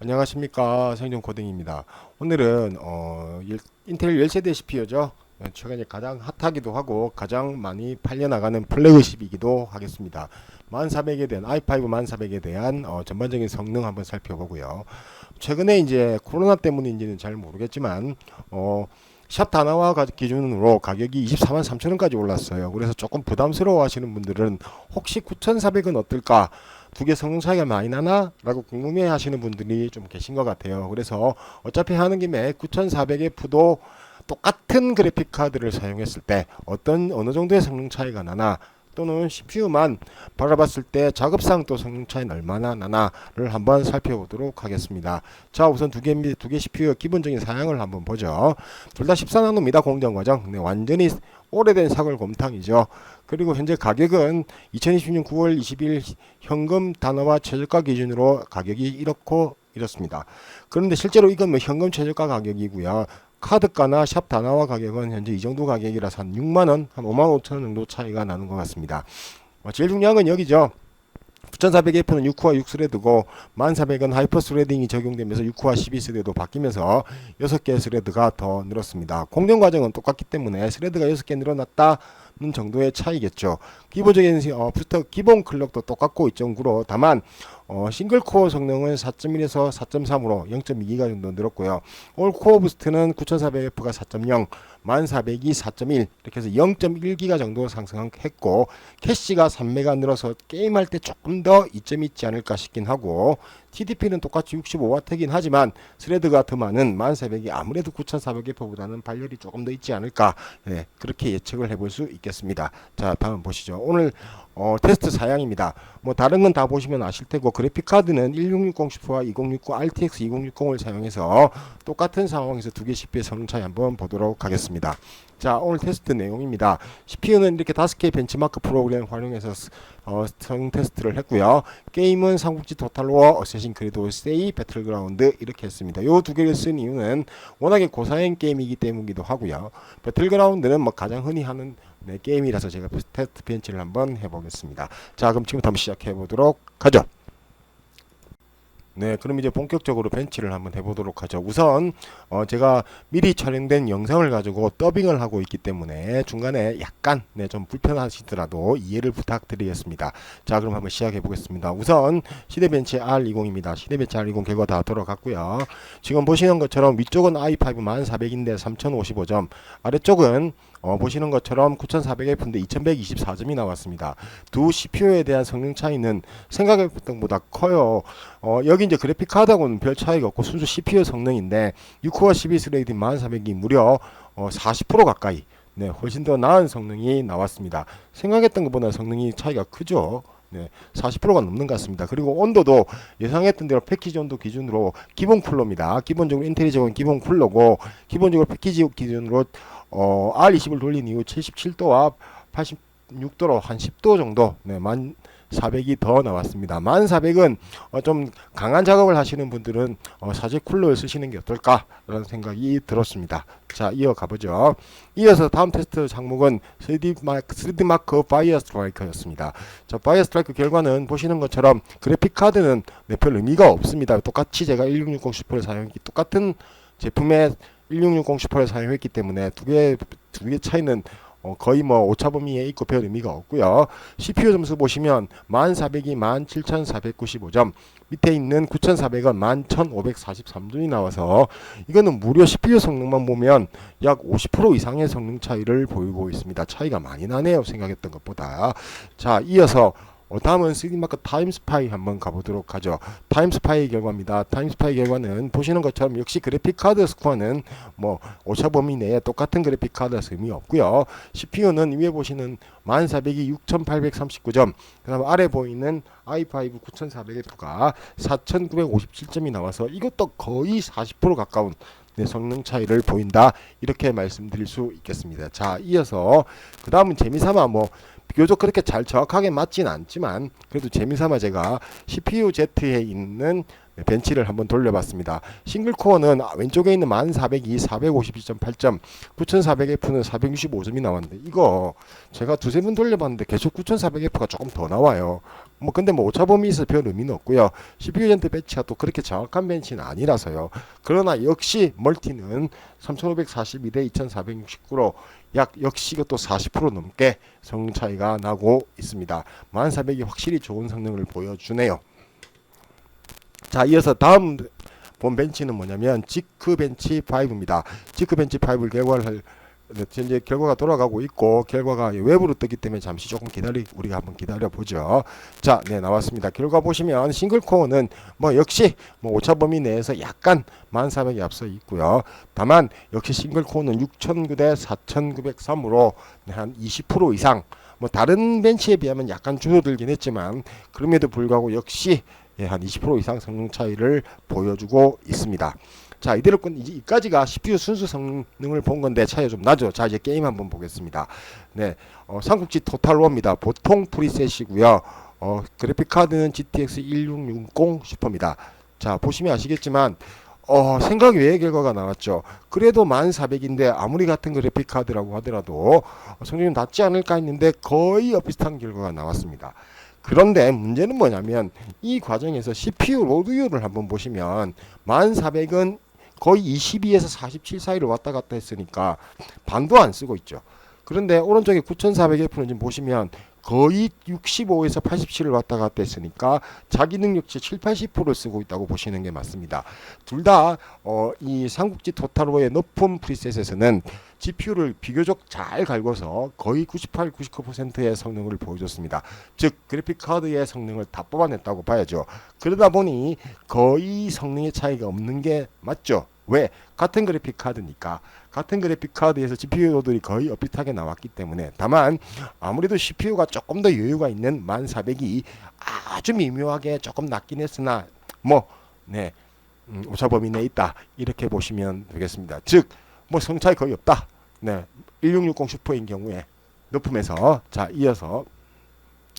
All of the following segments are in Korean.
안녕하십니까 생존 코딩입니다. 오늘은 어, 일- 인텔 열세대 CPU죠. 최근에 가장 핫하기도 하고 가장 많이 팔려나가는 플래그십이기도 하겠습니다. 1400에 대한 i5 1400에 대한 어, 전반적인 성능 한번 살펴보고요. 최근에 이제 코로나 때문인지는 잘 모르겠지만 어, 샵 다나와 가- 기준으로 가격이 24만 3천 원까지 올랐어요. 그래서 조금 부담스러워 하시는 분들은 혹시 9,400은 어떨까? 두 개 성능 차이가 많이 나나? 라고 궁금해 하시는 분들이 좀 계신 것 같아요. 그래서 어차피 하는 김에 9400F도 똑같은 그래픽 카드를 사용했을 때 어떤 어느 정도의 성능 차이가 나나 또는 CPU만 바라봤을 때 작업상 또 성능 차이는 얼마나 나나를 한번 살펴보도록 하겠습니다. 자 우선 두 개 두 개 CPU 기본적인 사양을 한번 보죠. 둘 다 14나노입니다. 공정 과정. 네, 완전히 오래된 사골 곰탕이죠. 그리고 현재 가격은 2020년 9월 20일 현금 단어와 최저가 기준으로 가격이 이렇고 이렇습니다. 그런데 실제로 이건 뭐 현금 최저가 가격이고요. 카드가나 샵 단화와 가격은 현재 이 정도 가격이라서 한 6만 원, 한 5만 5천 원 정도 차이가 나는 것 같습니다. 어, 제일 중요한 건 여기죠. 9400F는 6코어 6스레드고 1400은 하이퍼 스레딩이 적용되면서 6코어 12스레드로 바뀌면서 6개의 스레드가 더 늘었습니다. 공정 과정은 똑같기 때문에 스레드가 6개 늘어났다는 정도의 차이겠죠. 기본적인 어, 부스터 기본 클럭도 똑같고 이정도로 다만 어, 싱글 코어 성능은 4.1에서 4.3으로 0.2기가 정도 늘었고요. 올 코어 부스트는 9400F가 4.0, 1400이 4.1 이렇게 해서 0.1기가 정도 상승했고 캐시가 3메가 늘어서 게임할 때 조금 더 이점이 있지 않을까 싶긴 하고 TDP는 똑같이 65W긴 하지만 스레드가 더 많은 1400이 아무래도 9400F보다는 발열이 조금 더 있지 않을까 네, 그렇게 예측을 해볼 수 있겠습니다. 자 다음 보시죠. 오늘 어, 테스트 사양입니다. 뭐 다른 건 다 보시면 아실 테고 그래픽 카드는 1660 슈퍼와 2060 RTX 2060을 사용해서 똑같은 상황에서 두 개 CPU의 성능 차이 한번 보도록 하겠습니다. 자 오늘 테스트 내용입니다. CPU는 이렇게 다섯 개의 벤치마크 프로그램 활용해서 스- 어, 성능 테스트를 했고요. 게임은 삼국지 토탈워, 어쌔신 크리드 오세이, 배틀그라운드 이렇게 했습니다. 요 두 개를 쓴 이유는 워낙에 고사양 게임이기 때문이기도 하고요. 배틀그라운드는 뭐 가장 흔히 하는 네, 게임이라서 제가 테스트 벤치를 한번 해보겠습니다. 자 그럼 지금부터 한번 시작해 보도록 하죠. 네, 그럼 이제 본격적으로 벤치를 한번 해보도록 하죠. 우선 어, 제가 미리 촬영된 영상을 가지고 더빙을 하고 있기 때문에 중간에 약간 네, 좀 불편하시더라도 이해를 부탁드리겠습니다. 자, 그럼 한번 시작해 보겠습니다. 우선 시대벤치 R20입니다. 시대벤치 R20 결과 다 돌아갔고요. 지금 보시는 것처럼 위쪽은 i5 1400인데 3055점, 아래쪽은 어, 보시는 것처럼 9400F인데 2124점이 나왔습니다. 두 CPU에 대한 성능 차이는 생각했던 것보다 커요. 어, 여기 이제 그래픽 카드하고는 별 차이가 없고 순수 CPU 성능인데 6코어 12스레이드 1400이 무려 어, 40% 가까이 네, 훨씬 더 나은 성능이 나왔습니다. 생각했던 것보다 성능이 차이가 크죠. 네, 40%가 넘는 것 같습니다. 그리고 온도도 예상했던 대로 패키지 온도 기준으로 기본 쿨러입니다. 기본적으로 적은 기본 쿨러고 기본적으로 패키지 기준으로 어, R20을 돌린 이후 77도와 86도로 한 10도 정도 네, 만 400이 더 나왔습니다. 1400은 어, 좀 강한 작업을 하시는 분들은 어, 사제 쿨러를 쓰시는 게 어떨까라는 생각이 들었습니다. 자, 이어 가 보죠. 이어서 다음 테스트 항목은 3D 마크, 3D 마크 파이어 스트라이커였습니다. 자, 파이어 스트라이커 결과는 보시는 것처럼 그래픽 카드는 네, 별 의미가 없습니다. 똑같이 제가 1660 슈퍼를 사용했기 똑같은 제품의 1660 슈퍼를 사용했기 때문에 두 개 두 개 차이는 어, 거의 뭐 오차 범위에 있고 별 의미가 없고요. CPU 점수 보시면 1400이 17495점, 밑에 있는 9400은 11543점이 나와서 이거는 무려 CPU 성능만 보면 약 50% 이상의 성능 차이를 보이고 있습니다. 차이가 많이 나네요. 생각했던 것보다. 자, 이어서 어, 다음은 3D마크 타임스파이 한번 가보도록 하죠. 타임스파이 결과입니다. 타임스파이 결과는 보시는 것처럼 역시 그래픽 카드 스코어는 뭐 오차 범위 내에 똑같은 그래픽 카드라서 의미 없고요. CPU는 위에 보시는 1400이 6839점, 그 다음 아래 보이는 i5 9400F가 4957점이 나와서 이것도 거의 40% 가까운 네, 성능 차이를 보인다 이렇게 말씀드릴 수 있겠습니다. 자 이어서 그 다음은 재미삼아 뭐 비교적 그렇게 잘 정확하게 맞진 않지만 그래도 재미삼아 제가 CPU Z에 있는 네, 벤치를 한번 돌려봤습니다. 싱글 코어는 왼쪽에 있는 1402, 452.8점, 9400F는 465점이 나왔는데 이거 제가 두세 번 돌려봤는데 계속 9400F가 조금 더 나와요. 뭐 근데 뭐 오차범위 있어 별 의미는 없고요. CPU 젠트 배치가 또 그렇게 정확한 벤치는 아니라서요. 그러나 역시 멀티는 3542대 2469로 약 역시 이것도 40% 넘게 성능 차이가 나고 있습니다. 1400이 확실히 좋은 성능을 보여주네요. 자, 이어서 다음 본 벤치는 뭐냐면 지크 벤치 5입니다. 지크 벤치 5를 개발할 현재 결과가 돌아가고 있고 결과가 외부로 뜨기 때문에 잠시 조금 기다리 우리가 한번 기다려 보죠. 자, 네 나왔습니다. 결과 보시면 싱글 코어는 뭐 역시 뭐 오차 범위 내에서 약간 1400이 앞서 있고요. 다만 역시 싱글 코어는 6009대 4903으로 한 20% 이상 뭐 다른 벤치에 비하면 약간 줄어들긴 했지만 그럼에도 불구하고 역시 예, 한 20% 이상 성능 차이를 보여주고 있습니다. 자, 이대로 끝 이제 이까지가 CPU 순수 성능을 본 건데 차이가 좀 나죠. 자, 이제 게임 한번 보겠습니다. 네, 어, 삼국지 토탈로입니다. 보통 프리셋이고요. 어, 그래픽 카드는 GTX 1660 슈퍼입니다. 자, 보시면 아시겠지만 어, 생각 외의 결과가 나왔죠. 그래도 1400인데 아무리 같은 그래픽 카드라고 하더라도 성능이 낮지 않을까 했는데 거의 비슷한 결과가 나왔습니다. 그런데 문제는 뭐냐면 이 과정에서 CPU 로드율을 한번 보시면 1400은 거의 22에서 47 사이를 왔다 갔다 했으니까 반도 안 쓰고 있죠. 그런데 오른쪽에 9400F는 지금 보시면 거의 65에서 87을 왔다 갔다 했으니까 자기 능력치 7, 80%를 쓰고 있다고 보시는 게 맞습니다. 둘다 어, 이 삼국지 토탈로의 높은 프리셋에서는 GPU를 비교적 잘 갈궈서 거의 98, 99%의 성능을 보여줬습니다. 즉 그래픽 카드의 성능을 다 뽑아냈다고 봐야죠. 그러다 보니 거의 성능의 차이가 없는 게 맞죠. 왜? 같은 그래픽 카드니까 같은 그래픽 카드에서 GPU들이 거의 어비슷하게 나왔기 때문에 다만 아무래도 CPU가 조금 더 여유가 있는 1400이 아주 미묘하게 조금 낮긴 했으나 뭐 네. 음, 오차 범위 내에 있다. 이렇게 보시면 되겠습니다. 즉, 뭐 성차이 거의 없다. 네. 1660 슈퍼인 경우에 높음에서 자, 이어서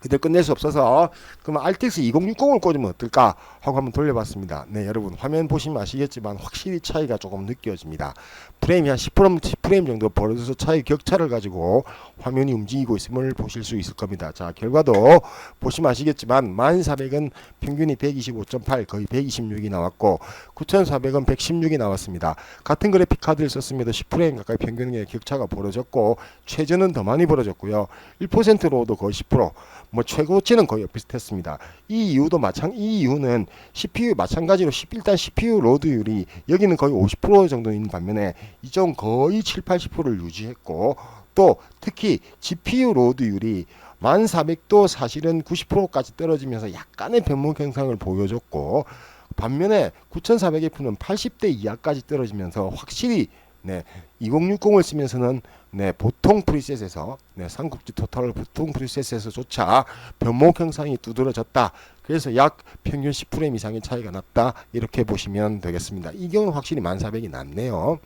그대로 끝낼 수 없어서 그러면 RTX 2060을 꽂으면 어떨까 하고 한번 돌려봤습니다. 네, 여러분 화면 보시면 아시겠지만 확실히 차이가 조금 느껴집니다. 프레임이 한 10프레임, 10프레임 정도 벌어져서 차이 격차를 가지고 화면이 움직이고 있음을 보실 수 있을 겁니다. 자, 결과도 보시면 아시겠지만 1400은 평균이 125.8 거의 126이 나왔고 9400은 116이 나왔습니다. 같은 그래픽 카드를 썼음에도 10프레임 가까이 평균의 격차가 벌어졌고 최저는 더 많이 벌어졌고요. 1%로도 거의 10%뭐 최고치는 거의 비슷했습니다. 이 이유도 마찬 이 이유는 CPU 마찬가지로 일단 CPU 로드율이 여기는 거의 50% 정도 있는 반면에 이쪽은 거의 7, 80%를 유지했고 또 특히 GPU 로드율이 1400도 사실은 90%까지 떨어지면서 약간의 변목 현상을 보여줬고 반면에 9400F는 80대 이하까지 떨어지면서 확실히 네, 2060을 쓰면서는 네, 보통 프리셋에서 네, 삼국지 토탈 보통 프리셋에서조차 변목 형상이 두드러졌다. 그래서 약 평균 10프레임 이상의 차이가 났다. 이렇게 보시면 되겠습니다. 이 경우는 확실히 1400이 낫네요.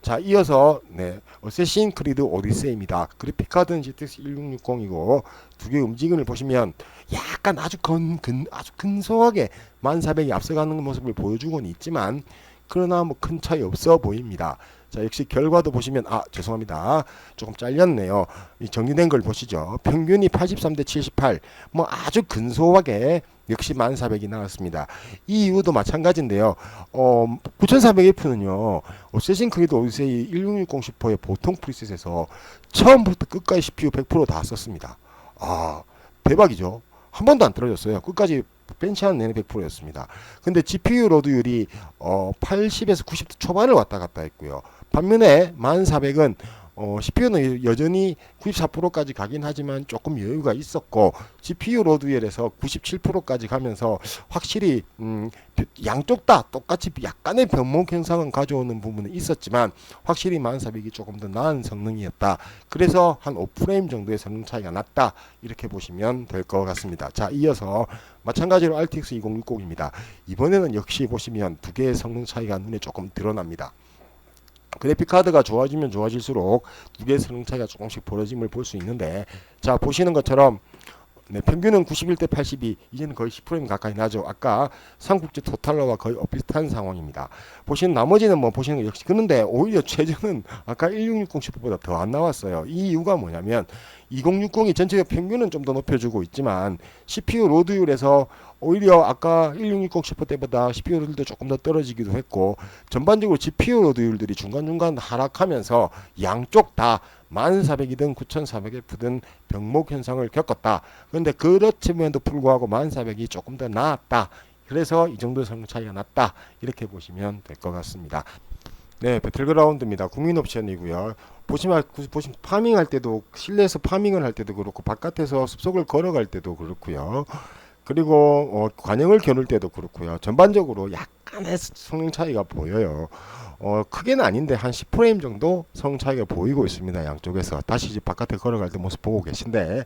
자, 이어서 네, 어쌔신 크리드 오디세이입니다. 그래픽 카드는 GTX 1660이고 두 개의 움직임을 보시면 약간 아주 근, 근 아주 근소하게 1400이 앞서가는 모습을 보여주고는 있지만 그러나 뭐 큰 차이 없어 보입니다. 자 역시 결과도 보시면 아 죄송합니다. 조금 잘렸네요. 이 정리된 걸 보시죠. 평균이 83 대 78 뭐 아주 근소하게 역시 1400이 나왔습니다. 이 이유도 마찬가지인데요. 어 9400F는요 어쌔신 크리드 오디세이 1660 슈퍼의 보통 프리셋에서 처음부터 끝까지 CPU 100%다 썼습니다. 아 대박이죠. 한 번도 안 떨어졌어요. 끝까지 벤치하는 내내 100%였습니다. 근데 GPU 로드율이 어 80에서 90 초반을 왔다 갔다 했고요. 반면에 1400은 어, CPU는 여전히 94%까지 가긴 하지만 조금 여유가 있었고 GPU 로드웰에서 97%까지 가면서 확실히 음, 양쪽 다 똑같이 약간의 변목 현상은 가져오는 부분은 있었지만 확실히 1400이 조금 더 나은 성능이었다. 그래서 한 5프레임 정도의 성능 차이가 났다. 이렇게 보시면 될 것 같습니다. 자, 이어서 마찬가지로 RTX 2060입니다. 이번에는 역시 보시면 두 개의 성능 차이가 눈에 조금 드러납니다. 그래픽 카드가 좋아지면 좋아질수록 두 개의 성능 차이가 조금씩 벌어짐을 볼 수 있는데 자 보시는 것처럼 네, 평균은 91대 82, 이제는 거의 10% 가까이 나죠. 아까 삼국지 토탈러와 거의 비슷한 상황입니다. 보시는 나머지는 뭐 보시는 거 역시 그런데 오히려 최저는 아까 1660 슈퍼보다 더 안 나왔어요. 이 이유가 뭐냐면 2060이 전체적 평균은 좀 더 높여주고 있지만 CPU 로드율에서 오히려 아까 1660 슈퍼 때보다 CPU들도 조금 더 떨어지기도 했고 전반적으로 GPU 로드율들이 중간중간 하락하면서 양쪽 다 1400이든 9400F든 병목 현상을 겪었다. 그런데 그렇지만도 불구하고 1400이 조금 더 나았다. 그래서 이 정도 성능 차이가 났다. 이렇게 보시면 될 것 같습니다. 네, 배틀그라운드입니다. 국민 옵션이고요. 보시면 보시면 파밍할 때도 실내에서 파밍을 할 때도 그렇고 바깥에서 숲속을 걸어갈 때도 그렇고요. 그리고 어, 관영을 겨눌 때도 그렇고요. 전반적으로 약간의 성능 차이가 보여요. 어, 크게는 아닌데 한 10프레임 정도 성능 차이가 보이고 있습니다. 양쪽에서 다시 이제 바깥에 걸어갈 때 모습 보고 계신데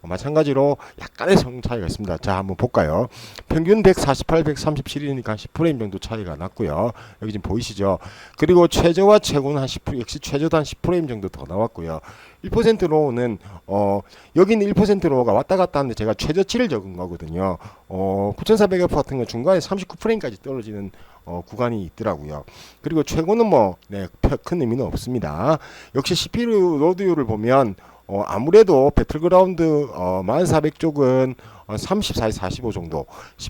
어, 마찬가지로 약간의 성능 차이가 있습니다. 자, 한번 볼까요? 평균 148, 137이니까 10프레임 정도 차이가 났고요. 여기 지금 보이시죠? 그리고 최저와 최고는 한 10, 역시 최저도 한 10프레임 정도 더 나왔고요. 1%로는 어 여기는 1%로가 왔다 갔다 하는데 제가 최저치를 적은 거거든요. 어 9400F 같은 건 중간에 39프레임까지 떨어지는 어, 구간이 있더라고요. 그리고 최고는 뭐, 네, 큰 의미는 없습니다. 역시 CPU 로드율을 보면, 어, 아무래도 배틀그라운드 어, 1400 쪽은 어, 34, 45 정도,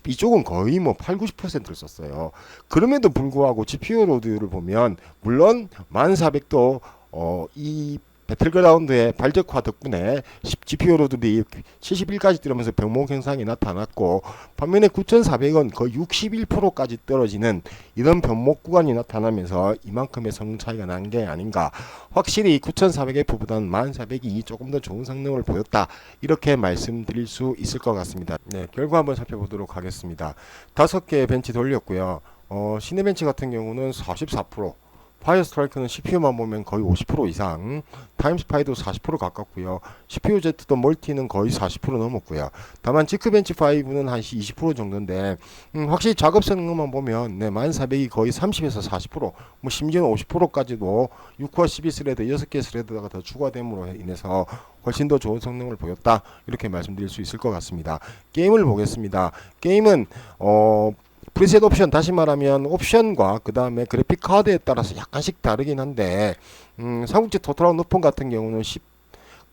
이쪽은 거의 뭐 8, 90%를 썼어요. 그럼에도 불구하고 GPU 로드율을 보면, 물론 1400도 어, 이 배틀그라운드의 발적화 덕분에 GPU 로드들이 71까지 떨어면서 병목 현상이 나타났고 반면에 9400은 거의 61%까지 떨어지는 이런 병목 구간이 나타나면서 이만큼의 성능 차이가 난 게 아닌가. 확실히 9400F보다는 1400이 조금 더 좋은 성능을 보였다. 이렇게 말씀드릴 수 있을 것 같습니다. 네 결과 한번 살펴보도록 하겠습니다. 다섯 개의 벤치 돌렸고요. 어, 시내 벤치 같은 경우는 44% 파이어 스트라이크는 CPU만 보면 거의 50% 이상, 타임스파이도 40% 가깝고요. CPU Z도 멀티는 거의 40% 넘었고요. 다만 지크벤치 5는 한 20% 정도인데 음, 확실히 작업 성능만 보면 네, 1400이 거의 30에서 40%, 뭐 심지어는 50%까지도 6코어 12스레드 6개 스레드가 더 추가됨으로 인해서 훨씬 더 좋은 성능을 보였다. 이렇게 말씀드릴 수 있을 것 같습니다. 게임을 보겠습니다. 게임은 어 프리셋 옵션 다시 말하면 옵션과 그 다음에 그래픽 카드에 따라서 약간씩 다르긴 한데 음, 삼국지 토탈 노폰 같은 경우는 10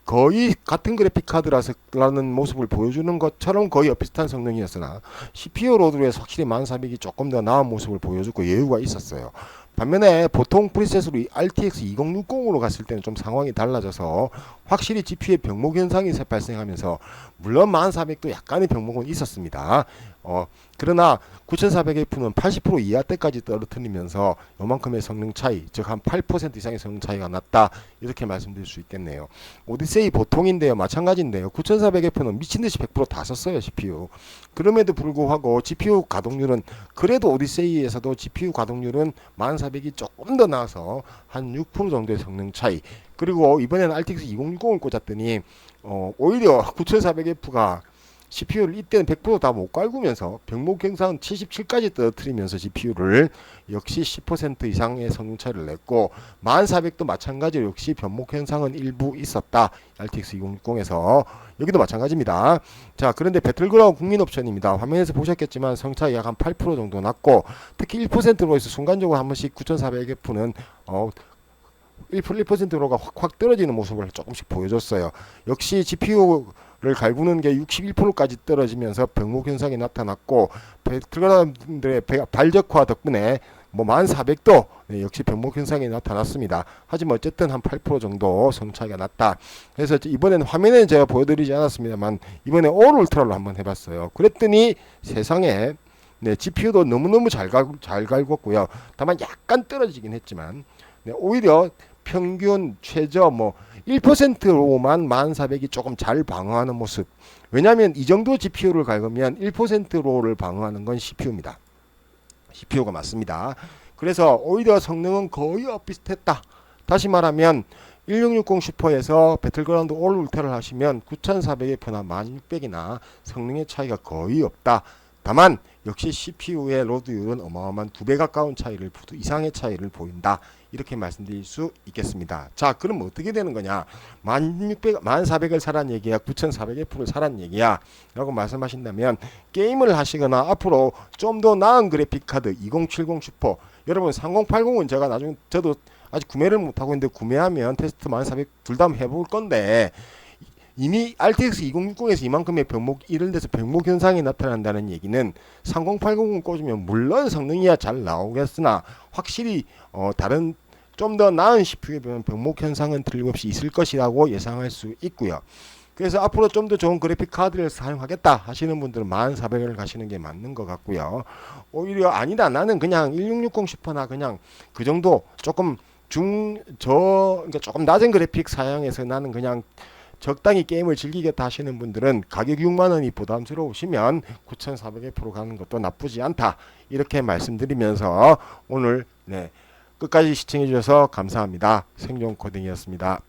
거의 같은 그래픽 카드라는 모습을 보여주는 것처럼 거의 비슷한 성능이었으나 CPU 로드에서 확실히 1400이 조금 더 나은 모습을 보여주고 여유가 있었어요. 반면에 보통 프리셋으로 RTX 2060으로 갔을 때는 좀 상황이 달라져서 확실히 GPU의 병목 현상이 발생하면서 물론 1400도 약간의 병목은 있었습니다. 어, 그러나 9400F는 80% 이하 때까지 떨어뜨리면서 요만큼의 성능 차이, 즉 한 8% 이상의 성능 차이가 났다. 이렇게 말씀드릴 수 있겠네요. 오디세이 보통인데요. 마찬가지인데요. 9400F는 미친듯이 100%다 썼어요. CPU. 그럼에도 불구하고 GPU 가동률은 그래도 오디세이에서도 GPU 가동률은 1400이 조금 더 나아서 한 6% 정도의 성능 차이. 그리고 이번에는 RTX 2060을 꽂았더니 어, 오히려 9400F가 CPU를 이때는 100%다 못 깔구면서 병목 경상 77까지 떨어뜨리면서 GPU를 역시 10% 이상의 성능 차이를 냈고 1400도 마찬가지로 역시 변목 현상은 일부 있었다. RTX 2060에서 여기도 마찬가지입니다. 자 그런데 배틀그라운드 국민 옵션입니다. 화면에서 보셨겠지만 성차이 약한 8% 정도 났고 특히 1%로 해서 순간적으로 한 번씩 9400F는 어 1%, 1%로가 확확 떨어지는 모습을 조금씩 보여줬어요. 역시 GPU를 갈구는 게 61%까지 떨어지면서 병목 현상이 나타났고 배틀그라운드의 발적화 덕분에 뭐 1400도 네, 역시 병목 현상이 나타났습니다. 하지만 어쨌든 한 8% 정도 성차이가 났다. 그래서 이번에는 화면에 제가 보여드리지 않았습니다만 이번에 올 울트라로 한번 해봤어요. 그랬더니 세상에 네, GPU도 너무너무 잘, 갈, 잘 갈궜고요. 다만 약간 떨어지긴 했지만 네, 오히려 평균 최저 뭐 1%로만 1400이 조금 잘 방어하는 모습. 왜냐하면 이 정도 GPU를 갈으면 1%로를 방어하는 건 CPU입니다. CPU가 맞습니다. 그래서 오히려 성능은 거의 비슷했다. 다시 말하면 1660 슈퍼에서 배틀그라운드 올 울트라를 하시면 9400F나 1600이나 성능의 차이가 거의 없다. 다만 역시 CPU의 로드율은 어마어마한 두 배 가까운 차이를 두 이상의 차이를 보인다. 이렇게 말씀드릴 수 있겠습니다. 자, 그럼 어떻게 되는 거냐? 1600, 1400을 사란 얘기야, 9400F를 사란 얘기야. 라고 말씀하신다면 게임을 하시거나 앞으로 좀 더 나은 그래픽 카드 2070 슈퍼 여러분 3080은 제가 나중에 저도 아직 구매를 못 하고 있는데 구매하면 테스트 1400 둘 다 해볼 건데 이미 RTX 2060에서 이만큼의 병목 이런 데서 병목 현상이 나타난다는 얘기는 3080을 꽂으면 물론 성능이야 잘 나오겠으나 확실히 어 다른 좀 더 나은 CPU에 비하면 병목 현상은 틀림없이 있을 것이라고 예상할 수 있고요. 그래서 앞으로 좀 더 좋은 그래픽 카드를 사용하겠다 하시는 분들은 1400을 가시는 게 맞는 것 같고요. 오히려 아니다 나는 그냥 1660 슈퍼나 그냥 그 정도 조금 중 저 그러니까 조금 낮은 그래픽 사양해서 나는 그냥 적당히 게임을 즐기겠다 하시는 분들은 가격 6만 원이 부담스러우시면 9,400F로 가는 것도 나쁘지 않다. 이렇게 말씀드리면서 오늘 네 끝까지 시청해 주셔서 감사합니다. 생존 코딩이었습니다.